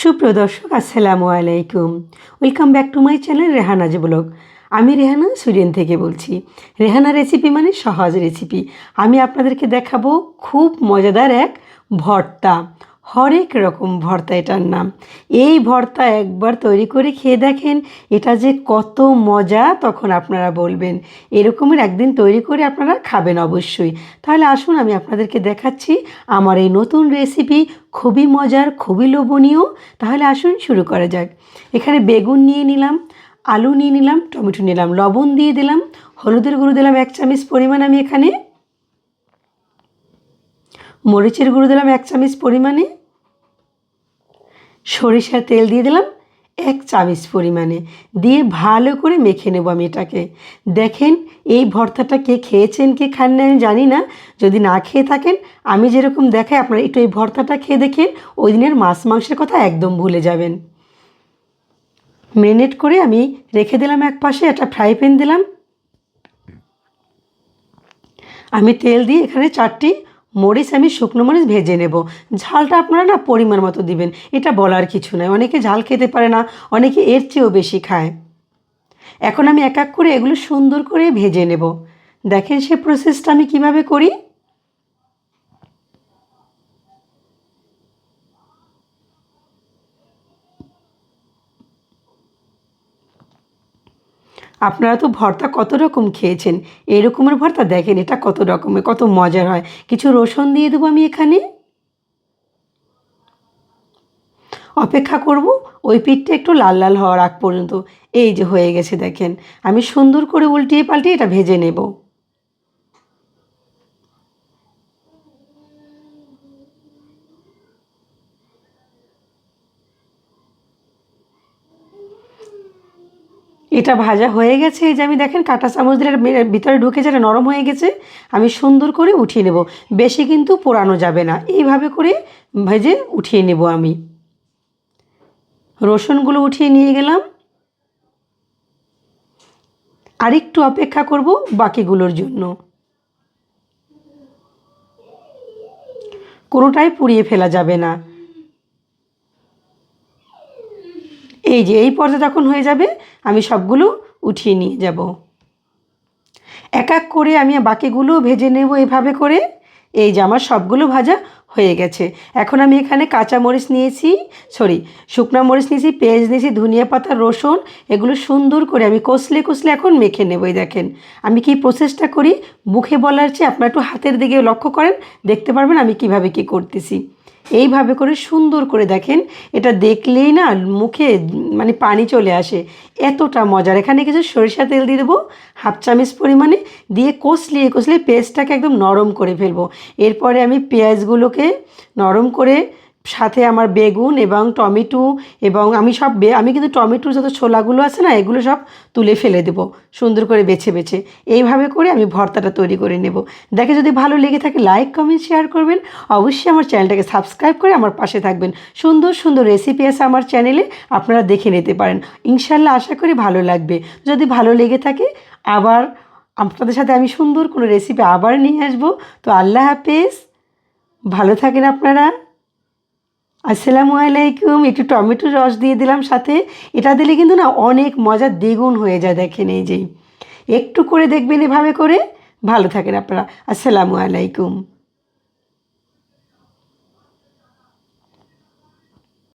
সুপ্রিয় দর্শক আসসালামু আলাইকুম। Welcome back to my channel Rehana's blog. আমি রেহানা সুইডেন থেকে বলছি। রেহানা রেসিপি মানে সহজ রেসিপি আমি আপনাদেরকে দেখাবো খুব মজাদার এক ভর্তা। হরেক রকম ভর্তা এটার নাম। এই ভর্তা একবার তৈরি করে খেয়ে দেখেন, এটা যে কত মজা তখন আপনারা বলবেন। এরকমের একদিন তৈরি করে আপনারা খাবেন অবশ্যই। তাহলে আসুন, আমি আপনাদেরকে দেখাচ্ছি আমার এই নতুন রেসিপি খুবই মজার, খুবই লোভনীয়। তাহলে আসুন, শুরু করা যাক। এখানে বেগুন নিয়ে নিলাম, আলু নিয়ে নিলাম, টমেটো নিলাম, লবণ দিয়ে দিলাম, হলুদের গুঁড়ো দিলাম এক চামচ পরিমাণ আমি এখানে। মরিচের গুঁড়ো দিলাম এক চামচ পরিমাণে। সরিষার তেল দিয়ে দিলাম এক চামচ পরিমাণে। দিয়ে ভালো করে মেখে নেব আমি এটাকে। দেখেন এই ভর্তাটা কে খেয়েছেন, কে খান না আমি জানি না। যদি না খেয়ে থাকেন, আমি যেরকম দেখাই আপনারা একটু এই ভর্তাটা খেয়ে দেখেন, ওই দিনের মাছ মাংসের কথা একদম ভুলে যাবেন। মেরিনেট করে আমি রেখে দিলাম এক পাশে, একটা ফ্রাই প্যান দিলাম। আমি তেল দিয়ে এখানে চারটি মরিচ আমি শুকনো মরিচ ভেজে নেব। ঝালটা আপনারা না পরিমাণ মতো দিবেন। এটা বলার কিছু নয় অনেকে ঝাল খেতে পারে না, অনেকে এর চেয়েও বেশি খায়। এখন আমি এক এক করে এগুলো সুন্দর করে ভেজে নেব। দেখেন সে প্রসেসটা আমি কীভাবে করি। আপনারা তো ভর্তা কত রকম খেয়েছেন? এই রকমের ভর্তা দেখেন, এটা কত রকমের, কত মজার হয়। কিছু রসুন দিয়ে দেবো আমি এখানে। অপেক্ষা করব, ওই পিঠটা একটু লাল লাল হওয়ার আগ পর্যন্ত। এই যে হয়ে গেছে, দেখেন। আমি সুন্দর করে উল্টিয়ে পাল্টিয়ে এটা ভেজে নেব। এটা ভাজা হয়ে গেছে, এই যে আমি দেখেন কাঁটা চামচ দিলে ভিতরে ঢুকে যেটা নরম হয়ে গেছে, আমি সুন্দর করে উঠিয়ে নেব। বেশি কিন্তু পোড়ানো যাবে না, এইভাবে করে ভেজে উঠিয়ে নেব আমি। রসুনগুলো উঠিয়ে নিয়ে গেলাম। আরেকটু অপেক্ষা করব বাকিগুলোর জন্য। কোনোটাই পুড়িয়ে ফেলা যাবে না। এই যে, এই পর্দা যখন হয়ে যাবে, আমি সবগুলো উঠিয়ে নিয়ে যাব। এক এক করে আমি বাকিগুলো ভেজে নেব এভাবে করে। এই যে, আমার সবগুলো ভাজা হয়ে গেছে। এখন আমি এখানে কাঁচা মরিচ নিয়েছি সরি শুকনো মরিচ নিয়েছি, পেঁয়াজ নিয়েছি, ধনিয়া পাতা, রসুন, এগুলো সুন্দর করে আমি কষলে কষলে এখন মেখে নেব, এই দেখেন। আমি কি প্রসেসটা করি? মুখে বলার চেয়ে আপনারা একটু হাতের দিকে লক্ষ্য করেন, দেখতে পারবেন আমি কীভাবে কি করতেছি। এইভাবে করে সুন্দর করে দেখেন। এটা দেখলেই না মুখে মানে পানি চলে আসে। এতটা মজার। এখানে কিছু সরিষা তেল দিয়ে দেবো, হাফ চামচ পরিমাণে। দিয়ে কষলিয়ে কষলিয়ে পেস্টটাকে একদম নরম করে ফেলব। এরপরে আমি পেঁয়াজগুলোকে নরম করে সাথে আমার বেগুন এবং টমেটো এবং আমি সব বে আমি কিন্তু টমেটোর যত ছোলাগুলো আছে না, এগুলো সব তুলে ফেলে দেবো, সুন্দর করে বেছে বেছে। এইভাবে করে আমি ভর্তাটা তৈরি করে নেব। দেখে যদি ভালো লেগে থাকে লাইক কমেন্ট শেয়ার করবেন। অবশ্যই আমার চ্যানেলটাকে সাবস্ক্রাইব করে আমার পাশে থাকবেন। সুন্দর সুন্দর রেসিপি আছে আমার চ্যানেলে, আপনারা দেখে নিতে পারেন। ইনশাল্লাহ আশা করি ভালো লাগবে। যদি ভালো লেগে থাকে, আবার আপনাদের সাথে আমি সুন্দর কোনো রেসিপি আবার নিয়ে আসব। তো আল্লাহ হাফেজ। ভালো থাকেন আপনারা। আসসালামু আলাইকুম, একটু টমেটো রস দিয়ে দিলাম সাথে। এটা দিলে কিন্তু না অনেক মজার দ্বিগুণ হয়ে যায় দেখেন এই যে। একটু করে দেখবেন এভাবে করে। ভালো থাকেন আপনারা। আসসালামু আলাইকুম।